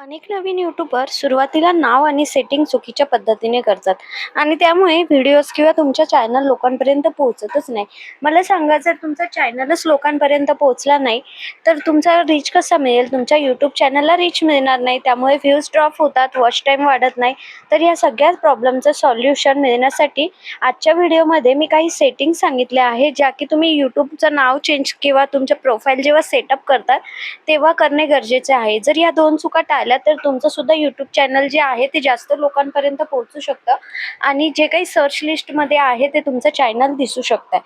अनेक नवीन यूट्यूबर सुरुवातीला नाव आणि सेटिंग चुकीच्या पद्धतीने करतात. आणि त्यामुळे व्हिडिओज किंवा तुमच्या चॅनल लोकांपर्यंत पोहोचतच नाही. मला सांगा जर तुमचा चॅनलच लोकांपर्यंत पोहोचला नाही तर तुमचा रीच कसा मिळेल? तुमच्या यूट्यूब चॅनलला रीच मिळणार नाही त्यामुळे व्ह्यूज ड्रॉप होतात वॉच टाईम वाढत नाही. तर या सगळ्याच प्रॉब्लेमचं सॉल्युशन मिळण्यासाठी आजच्या व्हिडिओमध्ये मी काही सेटिंग सांगितल्या आहे ज्या की तुम्ही यूट्यूबचं नाव चेंज किंवा तुमच्या प्रोफाईल जेव्हा सेटअप करतात तेव्हा करणे गरजेचे आहे. जर या दोन चुका झाल्या तर तुमचं सुद्धा यूट्यूब चॅनल जे आहे ते जास्त लोकांपर्यंत पोहोचू शकतं. आणि जे काही सर्च लिस्टमध्ये आहे ते तुमचं चॅनल दिसू शकतं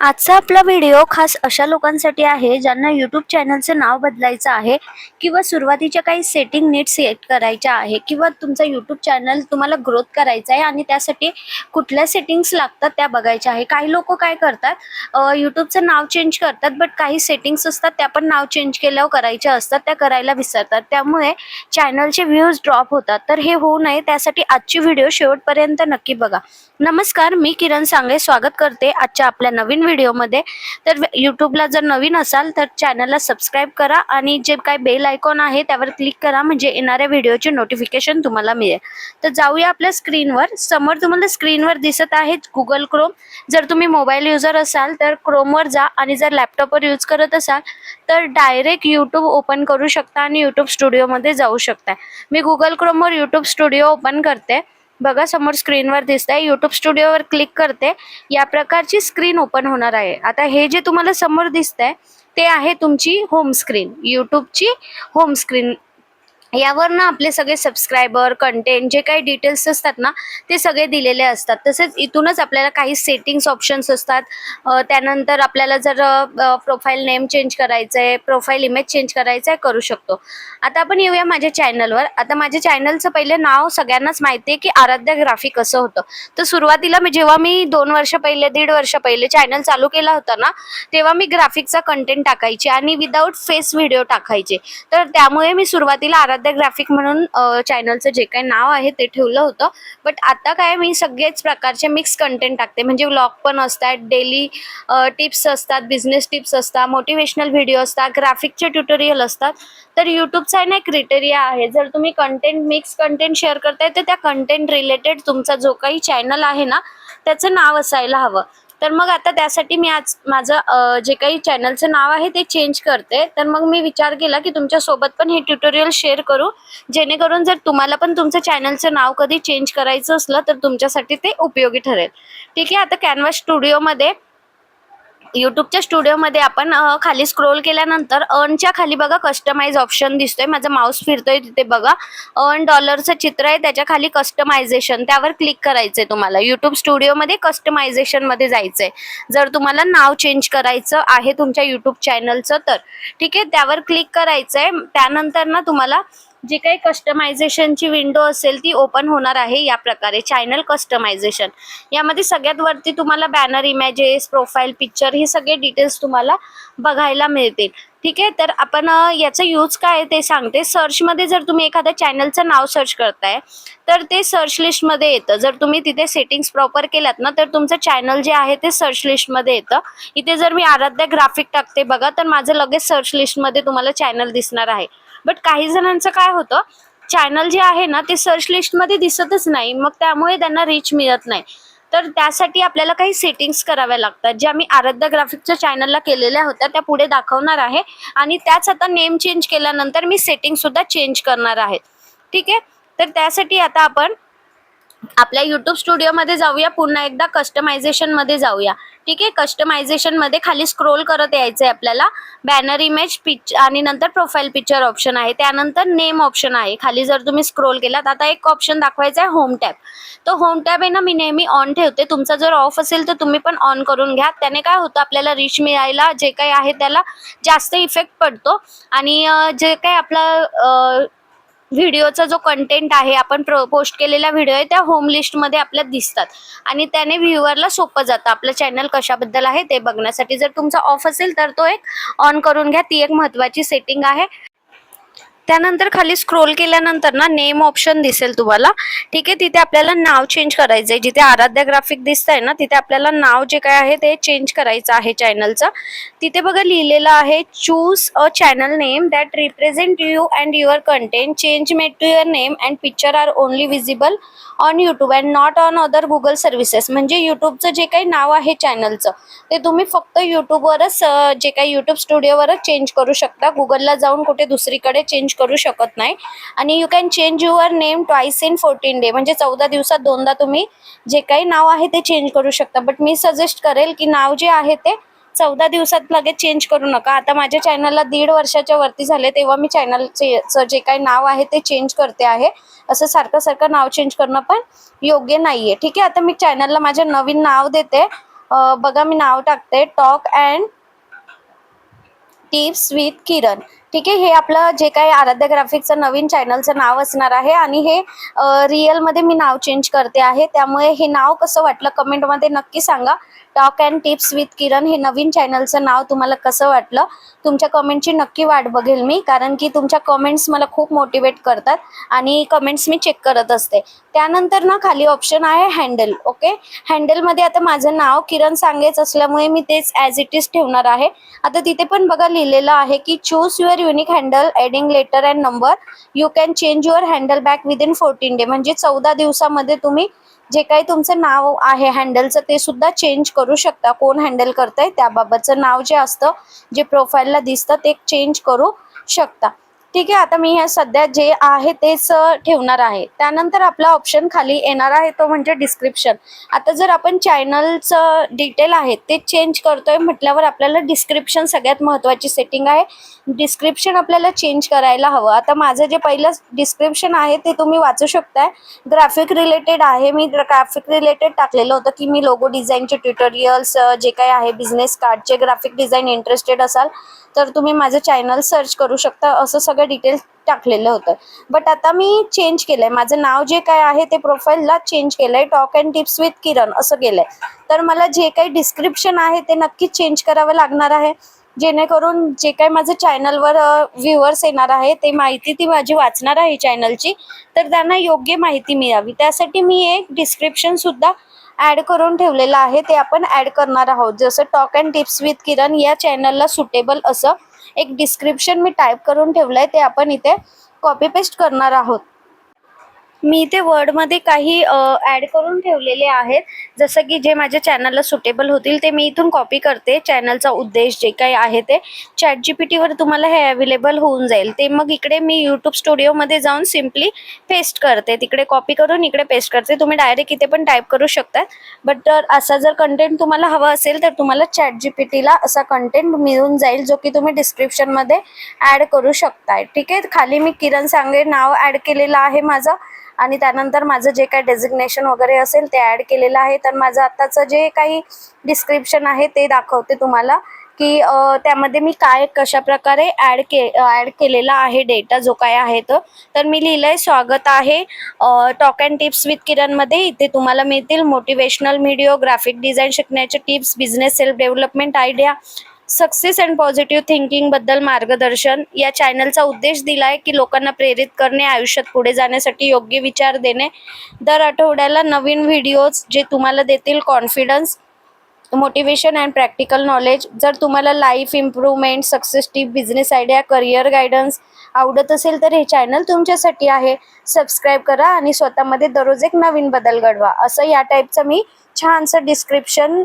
आजचा आपला व्हिडिओ खास अशा लोकांसाठी आहे ज्यांना यूट्यूब चॅनलचं नाव बदलायचं आहे किंवा सुरुवातीच्या काही सेटिंग नीट सेट करायच्या आहे किंवा तुमचं यूट्यूब चॅनल तुम्हाला ग्रोथ करायचं आहे आणि त्यासाठी कुठल्या सेटिंग्स लागतात त्या बघायच्या आहे. काही लोक काय करतात यूट्यूबचं नाव चेंज करतात बट काही सेटिंग्स असतात त्या पण नाव चेंज केल्यावर करायच्या असतात त्या करायला विसरतात. त्यामुळे चॅनलचे व्ह्यूज ड्रॉप होतात. तर हे होऊ नये त्यासाठी आजची व्हिडिओ शेवटपर्यंत नक्की बघा. नमस्कार मी किरण सांगे. स्वागत करते आजच्या आपल्या नवीन व्हिडिओमध्ये. तर यूट्यूबला जर नवीन असाल तर चॅनलला सबस्क्राईब करा आणि जे काय बेल आयकॉन आहे त्यावर क्लिक करा. म्हणजे येणाऱ्या व्हिडिओचे नोटिफिकेशन तुम्हाला मिळेल. तर जाऊया आपल्या स्क्रीनवर समोर तुम्हाला स्क्रीनवर दिसत आहे गुगल क्रोम जर तुम्ही मोबाईल युजर असाल तर क्रोमवर जा आणि जर लॅपटॉपवर यूज करत असाल तर डायरेक्ट यूट्यूब ओपन करू शकता आणि यूट्यूब स्टुडिओमध्ये जाऊ शकता. मी गुगल क्रोमवर यूट्यूब स्टुडिओ ओपन करते. बघा समोर स्क्रीनवर दिसत आहे यूट्यूब स्टुडिओवर क्लिक करते. या प्रकारची स्क्रीन ओपन होणार आहे. आता हे जे तुम्हाला समोर दिसत आहे ते आहे तुमची होम स्क्रीन यूट्यूबची होम स्क्रीन यावर ना आपले सगळे सबस्क्रायबर कंटेंट जे काही डिटेल्स असतात ना ते सगळे दिलेले असतात. तसेच इथूनच आपल्याला काही सेटिंग्स ऑप्शन्स असतात. त्यानंतर आपल्याला जर प्रोफाईल नेम चेंज करायचं आहे प्रोफाईल इमेज चेंज करायचं आहे करू शकतो. आता आपण येऊया माझ्या चॅनलवर आता माझ्या चॅनलचं पहिले नाव सगळ्यांनाच माहिती आहे की आराध्य ग्राफिक असं होतं. तर सुरुवातीला मी जेव्हा मी दोन वर्ष पहिले दीड वर्ष पहिले चॅनल चालू केला होता ना तेव्हा मी ग्राफिकचा कंटेंट टाकायचे आणि विदाऊट फेस व्हिडिओ टाकायचे. तर त्यामुळे मी सुरुवातीला आराध्य ग्राफिक म्हणून चॅनलचं जे काही नाव आहे ते ठेवलं होतं. बट आता काय मी सगळेच प्रकारचे मिक्स कंटेंट टाकते. म्हणजे व्लॉग पण असतात डेली टिप्स असतात बिझनेस टिप्स असतात मोटिवेशनल व्हिडिओ असतात ग्राफिकचे ट्युटोरियल असतात. तर यूट्यूबचा आहे ना क्रिटेरिया आहे. जर तुम्ही कंटेंट मिक्स कंटेंट शेअर करताय तर त्या कंटेंट रिलेटेड तुमचा जो काही चॅनल आहे ना त्याचं नाव असायला हवं. तर मग आता त्यासाठी मी आज माझं जे काही चॅनलचं नाव आहे ते चेंज करते. तर मग मी विचार केला की तुमच्यासोबत पण हे ट्युटोरियल शेअर करू. जेणेकरून जर तुम्हाला पण तुमचं चॅनलचं नाव कधी चेंज करायचं असलं तर तुमच्यासाठी ते उपयोगी ठरेल. ठीक आहे आता कॅनव्हास स्टुडिओमध्ये यूट्यूबच्या स्टुडिओमध्ये आपण खाली स्क्रोल केल्यानंतर अर्नच्या खाली बघा कस्टमाइज ऑप्शन दिसतोय. माझा माऊस फिरतोय तिथे बघा. अर्न डॉलरचं चित्र आहे त्याच्याखाली कस्टमायझेशन त्यावर क्लिक करायचंय तुम्हाला. यूट्यूब स्टुडिओमध्ये कस्टमायझेशनमध्ये जायचंय. जर तुम्हाला नाव चेंज करायचं आहे तुमच्या यूट्यूब चॅनलचं तर. ठीक आहे? त्यावर क्लिक करायचंय. त्यानंतर ना तुम्हाला जी काही कस्टमायझेशनची विंडो असेल ती ओपन होणार आहे या प्रकारे. चॅनल कस्टमायझेशन यामध्ये सगळ्यात वरती तुम्हाला बॅनर इमेजेस प्रोफाईल पिक्चर हे सगळे डिटेल्स तुम्हाला बघायला मिळतील. ठीक आहे तर आपण याचा यूज काय आहे ते सांगते. सर्चमध्ये जर तुम्ही एखाद्या चॅनलचं नाव सर्च करताय तर ते सर्च लिस्टमध्ये येतं. जर तुम्ही तिथे सेटिंग्स प्रॉपर केल्यात ना तर तुमचं चॅनल जे आहे ते सर्च लिस्टमध्ये येतं. इथे जर मी आराध्या ग्राफिक टाकते बघा तर माझं लगेच सर्च लिस्टमध्ये तुम्हाला चॅनल दिसणार आहे. बट काही जणांचं काय होतं चॅनल जे आहे ना ते सर्च लिस्टमध्ये दिसतच नाही. मग त्यामुळे त्यांना रीच मिळत नाही. तर त्यासाठी आपल्याला काही सेटिंग्स कराव्या लागतात. ज्या मी आराध्या ग्राफिकच्या चॅनलला केलेल्या होत्या त्या पुढे दाखवणार आहे. आणि त्याच आता नेम चेंज केल्यानंतर मी सेटिंग सुद्धा चेंज करणार आहे. ठीक आहे? तर त्यासाठी आता आपण आपल्या युट्यूब स्टुडिओमध्ये जाऊया. पुन्हा एकदा कस्टमायझेशनमध्ये जाऊया. ठीक आहे? कस्टमायझेशनमध्ये खाली स्क्रोल करत यायचं आहे आपल्याला. बॅनर इमेज पिक्च आणि नंतर प्रोफाईल पिक्चर ऑप्शन आहे. त्यानंतर नेम ऑप्शन आहे. खाली जर तुम्ही स्क्रोल केलात आता एक ऑप्शन दाखवायचा आहे होम टॅब तो होम टॅब आहे ना मी नेहमी ऑन ठेवते. तुमचा जर ऑफ असेल तर तुम्ही पण ऑन करून घ्या. त्याने काय होतं आपल्याला रिच मिळायला जे काही आहे त्याला जास्त इफेक्ट पडतो. आणि जे काही आपला व्हिडिओचा जो कंटेंट आहे आपण प्रो पोस्ट केलेला व्हिडिओ आहे त्या होम लिस्टमध्ये आपल्या दिसतात. आणि त्याने व्ह्युअरला सोपं जातं. आपलं चॅनल कशाबद्दल आहे ते बघण्यासाठी. जर तुमचा ऑफ असेल तर तो एक ऑन करून घ्या. ती एक महत्त्वाची सेटिंग आहे. त्यानंतर खाली स्क्रोल केल्यानंतर ना नेम ऑप्शन दिसेल तुम्हाला. ठीक आहे तिथे आपल्याला नाव चेंज करायचं आहे. जिथे आराध्या ग्राफिक दिसत आहे ना तिथे आपल्याला नाव जे काय आहे ते चेंज करायचं आहे चॅनलचं तिथे बघा लिहिलेलं आहे choose a channel name that represent you and your content change made to your name and picture are only visible on YouTube and not on other Google services म्हणजे यूट्यूबचं जे काही नाव आहे चॅनलचं ते तुम्ही फक्त यूट्यूबवरच जे काही यूट्यूब स्टुडिओवरच चेंज करू शकता. गुगलला जाऊन कुठे दुसरीकडे चेंज करू शकत नाही. आणि you can change your name twice in fourteen day म्हणजे चौदा दिवसात दोनदा तुम्ही जे काही नाव आहे ते चेंज करू शकता. बट मी सजेस्ट करेल की नाव जे आहे ते चौदा दिवसात लगेच चेंज करू नका. आता माझ्या चॅनलला दीड वर्षाच्या वरती झाले तेव्हा मी चॅनलचे जे काही नाव आहे ते चेंज करते आहे. असं सारखं सारखं नाव चेंज करणं पण योग्य नाहीये. ठीक आहे? आता मी चॅनलला माझे नवीन नाव देते. बघा मी नाव टाकते. Talk and tips with Kiran ठीक आहे? हे आपलं जे काही आराध्य ग्राफिकचं नवीन चॅनलचं नाव असणार आहे आणि हे रिअलमध्ये मी नाव चेंज करते आहे. त्यामुळे हे नाव कसं वाटलं कमेंटमध्ये नक्की सांगा. Talk and tips with Kiran हे नवीन चॅनलचं नाव तुम्हाला कसं वाटलं? तुमच्या कमेंटची नक्की वाट बघेल मी कारण की तुमच्या कमेंट्स मला खूप मोटिवेट करतात आणि कमेंट्स मी चेक करत असते. त्यानंतर ना खाली ऑप्शन आहे हँडल ओके हँडलमध्ये आता माझं नाव किरण सांगेच असल्यामुळे मी तेच ॲज इट इज ठेवणार आहे. आता तिथे पण बघा लिहिलेलं आहे की choose your unique handle adding letter and number you can change your handle back within fourteen day म्हणजे चौदा दिवसामध्ये तुम्ही जे काही तुमचं नाव आहे हँडलचं ते सुद्धा चेंज करू शकता. कोण हँडल करतंय त्याबाबतचं नाव जे असतं जे प्रोफाईलला दिसतं ते चेंज करू शकता. ठीक आहे आता मी ह्या सध्या जे आहे तेच ठेवणार आहे. त्यानंतर आपला ऑप्शन खाली येणार आहे तो म्हणजे डिस्क्रिप्शन आता जर आपण चॅनलचं डिटेल आहे ते चेंज करतोय म्हटल्यावर आपल्याला डिस्क्रिप्शन सगळ्यात महत्त्वाची सेटिंग आहे. डिस्क्रिप्शन आपल्याला चेंज करायला हवं. आता माझं जे पहिलं डिस्क्रिप्शन आहे ते तुम्ही वाचू शकताय. ग्राफिक रिलेटेड आहे. मी ग्राफिक रिलेटेड टाकलेलं होतं की मी लोगो डिझाईनचे ट्युटोरियल्स जे काही आहे बिझनेस कार्डचे ग्राफिक डिझाईन इंटरेस्टेड असाल तर तुम्ही माझं चॅनल सर्च करू शकता. असं सगळं डिटेल्स टाकलेलं होतं. बट आता मी चेंज केलंय. माझं नाव जे काय आहे ते प्रोफाईलला चेंज केलंय. Talk and tips with Kiran असं केलंय तर मला जे काही डिस्क्रिप्शन आहे ते नक्कीच चेंज करावं लागणार आहे. जेणेकरून जे काही माझं चॅनलवर व्ह्युअर्स येणार आहे ते माहिती ती माझी वाचणार आहे चॅनलची तर त्यांना योग्य माहिती मिळावी. त्यासाठी मी एक डिस्क्रिप्शन सुद्धा ॲड करून ठेवलेलं आहे. ते आपण ॲड करणार आहोत. जसं talk and tips with Kiran या चॅनलला सुटेबल असं एक डिस्क्रिप्शन मी टाईप करून ठेवलंय ते आपण इथे कॉपी पेस्ट करणार आहोत. मी इथे वर्डमध्ये काही ॲड करून ठेवलेले आहेत. जसं की जे माझ्या चॅनलला सुटेबल होतील ते मी इथून कॉपी करते. चॅनलचा उद्देश जे काही आहे ते. चॅट जी पी टीवर तुम्हाला हे अवेलेबल होऊन जाईल. ते मग इकडे मी यूट्यूब स्टुडिओमध्ये जाऊन सिम्पली पेस्ट करते. तिकडे कॉपी करून इकडे पेस्ट करते. तुम्ही डायरेक्ट इथे पण टाईप करू शकतात. बट तर असा जर कंटेंट तुम्हाला हवा असेल तर तुम्हाला चॅट जी पी टीला असा कंटेंट मिळून जाईल जो की तुम्ही डिस्क्रिप्शनमध्ये ॲड करू शकताय. ठीक आहे? खाली मी किरण सांगे नाव ॲड केलेलं आहे माझं. आणि त्यानंतर माझं जे काही डेझिग्नेशन वगैरे असेल ते ॲड केलेलं आहे. तर माझं आत्ताचं जे काही डिस्क्रिप्शन आहे ते दाखवते तुम्हाला की त्यामध्ये मी काय कशा प्रकारे ॲड के ॲड केलेला आहे डेटा जो काय आहे तो. तर मी लिहिलं आहे स्वागत आहे टॉक अँड टिप्स विथ किरणमध्ये. इथे तुम्हाला मिळतील मोटिवेशनल व्हिडिओ ग्राफिक डिझाईन शिकण्याचे tips business self development idea success and positive थिंकिंगबद्दल मार्गदर्शन या चॅनलचा उद्देश दिला आहे की लोकांना प्रेरित करणे आयुष्यात पुढे जाण्यासाठी योग्य विचार देणे. दर आठवड्याला नवीन व्हिडिओज जे तुम्हाला देतील confidence motivation and practical knowledge जर तुम्हाला life improvement success tip business idea career guidance आवडत असेल तर हे चॅनल तुमच्यासाठी आहे. सबस्क्राईब करा आणि स्वतःमध्ये दररोज एक नवीन बदल घडवा. असं या टाईपचं मी छानसं डिस्क्रिप्शन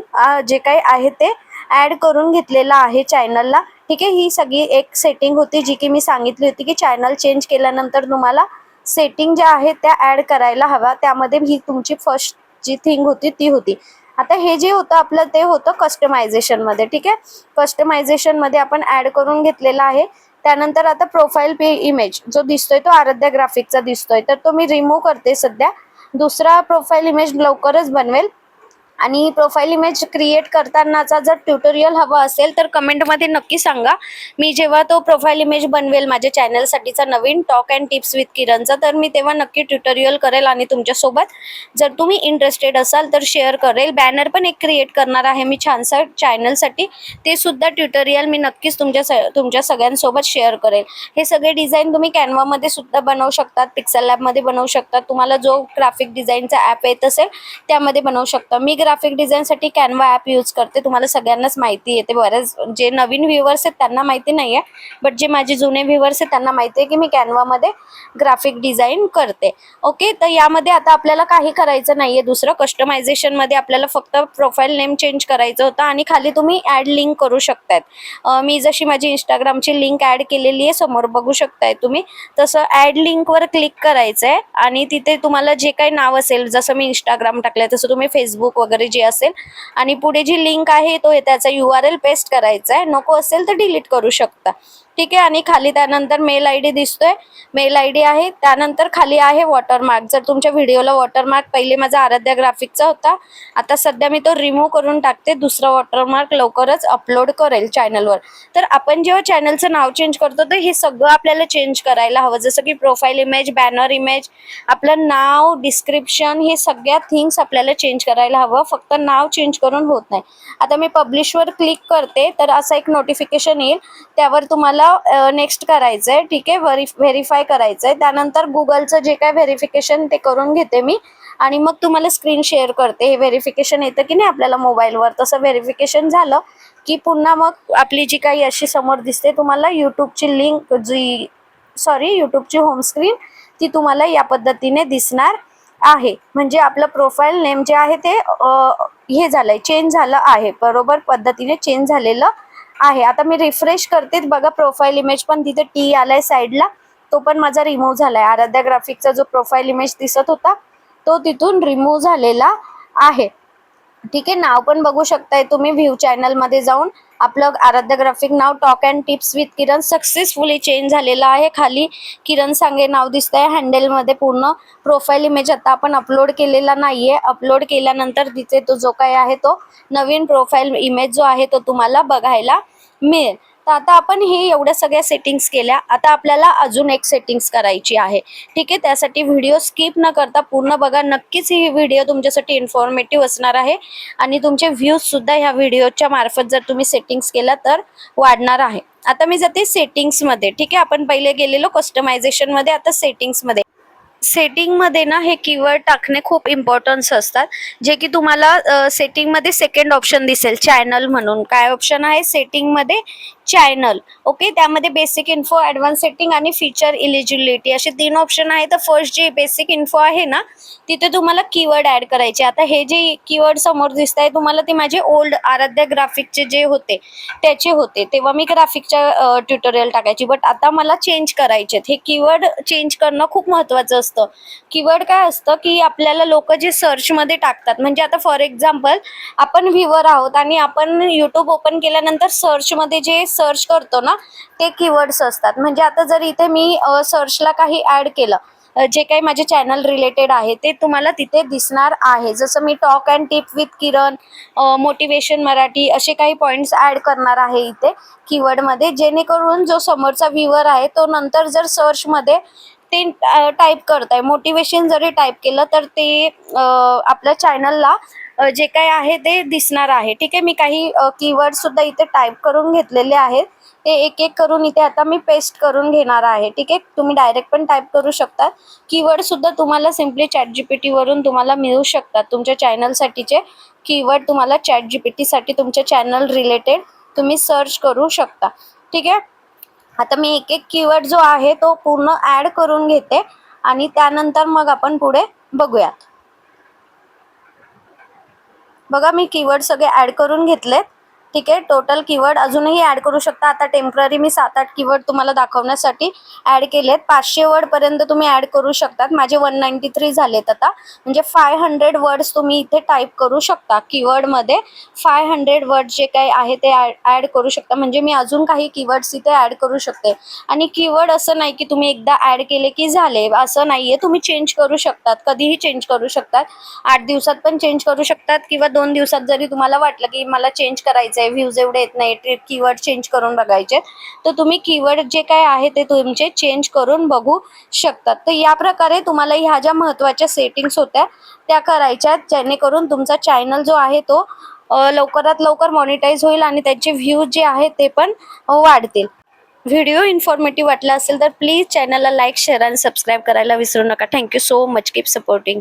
जे काही आहे ते ॲड करून घेतलेला आहे चॅनलला ठीक आहे ही सगळी एक सेटिंग होती जी की मी सांगितली होती की चॅनल चेंज केल्यानंतर तुम्हाला सेटिंग ज्या आहेत त्या ॲड करायला हव्या. त्यामध्ये ही तुमची फर्स्ट जी थिंग होती ती होती. आता हे जे होतं आपलं ते होतं कस्टमायझेशनमध्ये ठीक आहे? कस्टमायझेशनमध्ये आपण ॲड करून घेतलेला आहे. त्यानंतर आता प्रोफाईल पे इमेज जो दिसतोय तो आराध्या ग्राफिकचा दिसतोय. तर तो मी रिमूव्ह करते सध्या. दुसरा प्रोफाईल इमेज लवकरच बनवेल. आणि प्रोफाईल इमेज क्रिएट करतानाचा जर ट्युटोरियल हवा असेल तर कमेंटमध्ये नक्की सांगा. मी जेव्हा तो प्रोफाईल इमेज बनवेल माझ्या चॅनलसाठीचा नवीन टॉक अँड टिप्स विथ किरणचा तर मी तेव्हा नक्की ट्युटोरियल करेल आणि तुमच्यासोबत जर तुम्ही इंटरेस्टेड असाल तर शेअर करेल. बॅनर पण एक क्रिएट करणार आहे मी छानसा चॅनलसाठी ते सुद्धा ट्युटोरियल मी नक्कीच तुमच्या स तुमच्या सगळ्यांसोबत शेअर करेल. हे सगळे डिझाईन तुम्ही कॅनवामध्ये सुद्धा बनवू शकतात पिक्सल लॅबमध्ये बनवू शकतात. तुम्हाला जो ग्राफिक डिझाईनचा ॲप येत असेल त्यामध्ये बनवू शकता. मी ग्राफिक डिझाईनसाठी कॅनवा ॲप यूज करते. तुम्हाला सगळ्यांनाच माहिती येते. बऱ्याच जे नवीन व्ह्युअर्स आहेत त्यांना माहिती नाही आहे बट जे माझे जुने व्ह्युअर्स आहेत त्यांना माहिती आहे की मी कॅनवामध्ये ग्राफिक डिझाईन करते. ओके तर यामध्ये आता आपल्याला काही करायचं नाही आहे दुसरं कस्टमायझेशनमध्ये आपल्याला फक्त प्रोफाईल नेम चेंज करायचं होतं आणि खाली तुम्ही ॲड लिंक करू शकतायत. मी जशी माझी इंस्टाग्रामची लिंक ॲड केलेली आहे समोर बघू शकताय तुम्ही. तसं ॲड लिंकवर क्लिक करायचं आहे आणि तिथे तुम्हाला जे काही नाव असेल जसं मी इंस्टाग्राम टाकलं तसं तुम्ही फेसबुक वगैरे जे असेल. आणि पुढे जी लिंक आहे तो त्याचा यू आर एल पेस्ट करायचा आहे. नको असेल तर डिलीट करू शकता. ठीक आहे? आणि खाली त्यानंतर मेल आय डी दिसतोय. मेल आय डी आहे. त्यानंतर खाली आहे वॉटरमार्क जर तुमच्या व्हिडिओला वॉटरमार्क पहिले माझा आराध्या ग्राफिकचा होता. आता सध्या मी तो रिमूव्ह करून टाकते. दुसरा वॉटरमार्क लवकरच अपलोड करेल चॅनलवर तर आपण जेव्हा चॅनलचं नाव चेंज करतो तर हे सगळं आपल्याला चेंज करायला हवं. जसं की प्रोफाईल इमेज बॅनर इमेज आपलं नाव डिस्क्रिप्शन हे सगळ्या थिंग्स आपल्याला चेंज करायला हवं. फक्त नाव चेंज करून होत नाही. आता मी पब्लिशवर क्लिक करते तर असं एक नोटिफिकेशन येईल. त्यावर तुम्हाला नेक्स्ट करायचं आहे ठीक आहे? व्हेरी व्हेरीफाय करायचं आहे त्यानंतर गुगलचं जे काय व्हेरिफिकेशन ते करून घेते मी. आणि मग तुम्हाला स्क्रीन शेअर करते. हे व्हेरिफिकेशन येतं की नाही आपल्याला मोबाईलवर तसं व्हेरिफिकेशन झालं की पुन्हा मग आपली जी काही अशी समोर दिसते तुम्हाला यूट्यूबची लिंक जी सॉरी यूट्यूबची होमस्क्रीन ती तुम्हाला या पद्धतीने दिसणार. आहे. म्हणजे आपलं प्रोफाईल नेम जे आहे ते हे झालंय चेंज झालं आहे. बरोबर पद्धतीने चेंज झालेलं आहे. आता मी रिफ्रेश करते. बघा प्रोफाईल इमेज पण तिथे टी आलाय साईडला तो पण माझा रिमूव्ह झालाय. आराध्या ग्राफिकचा जो प्रोफाईल इमेज दिसत होता तो तिथून रिमूव्ह झालेला आहे. ठीक आहे नाव पण बघू शकताय तुम्ही व्ह्यू चॅनलमध्ये जाऊन. आपलं Aaradhya graphic now talk and tips with Kiran successfully change झालेलं आहे. खाली किरण सांगे नाव दिसतंय. हँडलमध्ये पूर्ण प्रोफाईल इमेज आता आपण अपलोड केलेला नाहीये. अपलोड केल्यानंतर तिथे तो जो काही आहे तो नवीन प्रोफाईल इमेज जो आहे तो तुम्हाला बघायला मिळेल. तर आता आपण हे एवढ्या सगळ्या सेटिंग्स केल्या. आता आपल्याला अजून एक सेटिंग्स करायची आहे. ठीक आहे त्यासाठी व्हिडिओ स्किप न करता पूर्ण बघा. नक्कीच ही व्हिडिओ तुमच्यासाठी इन्फॉर्मेटिव्ह असणार आहे. आणि तुमचे व्ह्यूजसुद्धा ह्या व्हिडिओच्या मार्फत जर तुम्ही सेटिंग्स केला तर वाढणार आहे. आता मी जाते सेटिंग्समध्ये ठीक आहे आपण पहिले गेलेलो कस्टमायझेशनमध्ये आता सेटिंग्समध्ये सेटिंगमध्ये ना हे कीवर्ड टाकणे खूप इम्पॉर्टन्स असतात. जे की तुम्हाला सेटिंगमध्ये सेकंड ऑप्शन दिसेल. चॅनल म्हणून. काय ऑप्शन आहे? सेटिंगमध्ये चॅनल ओके त्यामध्ये बेसिक इन्फो ॲडव्हान्स सेटिंग आणि फीचर इलिजिबिलिटी असे तीन ऑप्शन आहे तर फर्स्ट जे बेसिक इन्फो आहे ना तिथे तुम्हाला कीवर्ड ॲड करायचे. आता हे जे कीवर्ड समोर दिसत आहे तुम्हाला ते माझे ओल्ड आराध्या ग्राफिकचे जे होते त्याचे होते. तेव्हा मी ग्राफिकच्या ट्युटोरियल टाकायची. बट आता मला चेंज करायचे हे कीवर्ड चेंज करणं खूप महत्त्वाचं असतं. कीवर्ड काय असतं की आपल्याला लोक जे सर्चमध्ये टाकतात. म्हणजे आता फॉर एक्झाम्पल आपण व्ह्युअर आहोत आणि आपण यूट्यूब ओपन केल्यानंतर सर्चमध्ये जे सर्च करतो ना ते कीवर्ड्स असतात. म्हणजे आता जर इथे मी सर्चला काही ॲड केलं जे काही माझे चॅनल रिलेटेड आहे ते तुम्हाला तिथे दिसणार आहे. जसं मी talk and tip with Kiran motivation Marathi असे काही पॉईंट्स ॲड करणार आहे इथे कीवर्डमध्ये जेणेकरून जो समोरचा व्ह्युअर आहे तो नंतर जर सर्चमध्ये ते टाईप करताय मोटिवेशन जरी टाईप केलं तर ते आपल्या चॅनलला जे काय आहे ते दिसणार आहे. ठीक आहे मी काही कीवर्ड सुद्धा इथे टाईप करून घेतलेले आहेत. ते एक एक करून इथे आता मी पेस्ट करून घेणार आहे. ठीक आहे तुम्ही डायरेक्ट पण टाईप करू शकता. कीवर्ड सुद्धा तुम्हाला सिम्पली चॅट जीपीटी वरून तुम्हाला मिळू शकतात. तुमच्या चॅनलसाठीचे कीवर्ड तुम्हाला चॅट जीपीटीसाठी तुमच्या चॅनल रिलेटेड तुम्ही सर्च करू शकता. ठीक आहे आता मी एक एक कीवर्ड जो आहे तो पूर्ण ॲड करून घेते आणि त्यानंतर मग आपण पुढे बघूयात. बघा मी कीवर्ड सगळे ॲड करून घेतलेत. ठीक आहे टोटल कीवर्ड अजूनही ऍड करू शकता. आता टेंपररी मी सात आठ कीवर्ड तुम्हाला दाखवण्यासाठी ऍड आहेत पाचशे वर्डपर्यंत तुम्ही ऍड करू शकतात. माझे वन नाईन्टी थ्री झालेत आता. म्हणजे फाय हंड्रेड वर्ड्स तुम्ही इथे टाईप करू शकता. कीवर्डमध्ये फाय हंड्रेड वर्ड जे काही आहे ते ऍड करू शकता. म्हणजे मी अजून काही कीवर्ड्स इथे ऍड करू शकते. आणि कीवर्ड असं नाही की तुम्ही एकदा ऍड केले की झाले. असं नाहीये. तुम्ही चेंज करू शकतात. कधीही चेंज करू शकतात. आठ दिवसात पण चेंज करू शकतात किंवा दोन दिवसात जरी तुम्हाला वाटलं की मला चेंज करायचं आहे व्ह्यूज एवढे येत नाही कीवर्ड चेंज करून बघायचे. तर तुम्ही कीवर्ड जे काय आहे ते तुमचे चेंज करून बघू शकतात. तर या प्रकारे तुम्हाला ह्या ज्या महत्त्वाच्या सेटिंग्स होत्या त्या करायच्या. जेणेकरून तुमचा चॅनल जो आहे तो लवकरात लवकर मॉनिटाईज होईल आणि त्याचे व्ह्यूज जे आहेत ते पण वाढतील. व्हिडिओ इन्फॉर्मेटिव्ह वाटला असेल तर प्लीज चॅनलला लाईक शेअर आणि सबस्क्राईब करायला विसरू नका. Thank you so much keep supporting